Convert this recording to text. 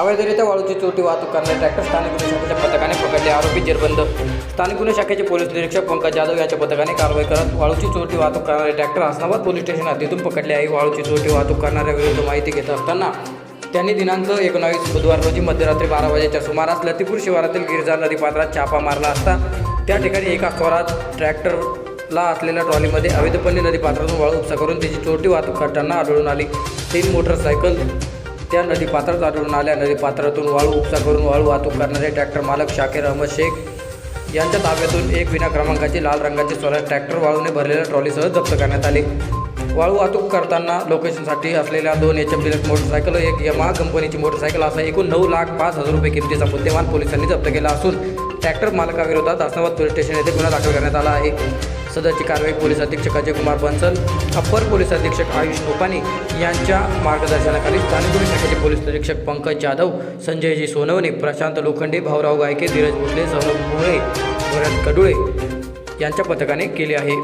अवैधरित्या वाळूची चोटी वाहतूक करणारे ट्रॅक्टर स्थानिक गुन्हे शाखेच्या पथकाने पकडले. आरोपी जेरबंद. स्थानिक गुन्हे शाखेचे पोलीस निरीक्षक पंकज जाधव याच्या पथकाने कारवाई करत वाळूची चोरटी वाहतूक करणारे ट्रॅक्टर हसनाबाद पोलीस स्टेशन हद्दीतून पकडले आहे. वाळूची चोरटी वाहतूक करणाऱ्या विरुद्ध माहिती घेत असताना त्यांनी दिनांक एकोणावीस बुधवार रोजी मध्यरात्री बारा वाजेच्या सुमारास लतीपूर शिवारातील गिरजा नदीपात्रात छापा मारला असता त्या ठिकाणी एका स्वरात ट्रॅक्टरला असलेल्या ट्रॉलीमध्ये अवैधपणे नदीपात्रातून वाळू उपसा करून त्याची चोरटी वाहतूक करताना आढळून आली. तीन मोटरसायकल त्या नदीपात्रात आढळून आल्या. नदीपात्रातून वाळू उपसा करून वाळू वाहतूक करणारे ट्रॅक्टर मालक शाकीर अहमद शेख यांच्या ताब्यातून एक विना क्रमांकाची लाल रंगाचे स्वराज ट्रॅक्टर वाळूने भरलेल्या ट्रॉलीसह जप्त करण्यात आले. वाळू वाहतूक करताना लोकेशनसाठी असलेल्या दोन एच एम डिलक्स मोटरसायकल एक यमा कंपनीची मोटरसायकल असा एकूण नऊ लाख पाच हजार रुपये किमतीचा मुद्देमाल पोलिसांनी जप्त केला असून ट्रॅक्टर मालकाविरोधात आसनाबाद पोलीस स्टेशन येथे गुन्हा दाखल करण्यात आला आहे. सदरची कारवाई पोलीस अधीक्षक अजय कुमार बन्सल अप्पर पोलीस अधीक्षक आयुष कोपानी यांच्या मार्गदर्शनाखाली स्थानिक गुन्हे शाखेचे पोलीस निरीक्षक पंकज जाधव संजयजी सोनवणे प्रशांत लोखंडे भाऊराव गायके धीरज भोसले सौरभ मुळे भरत कडुळे यांच्या पथकाने केले आहे.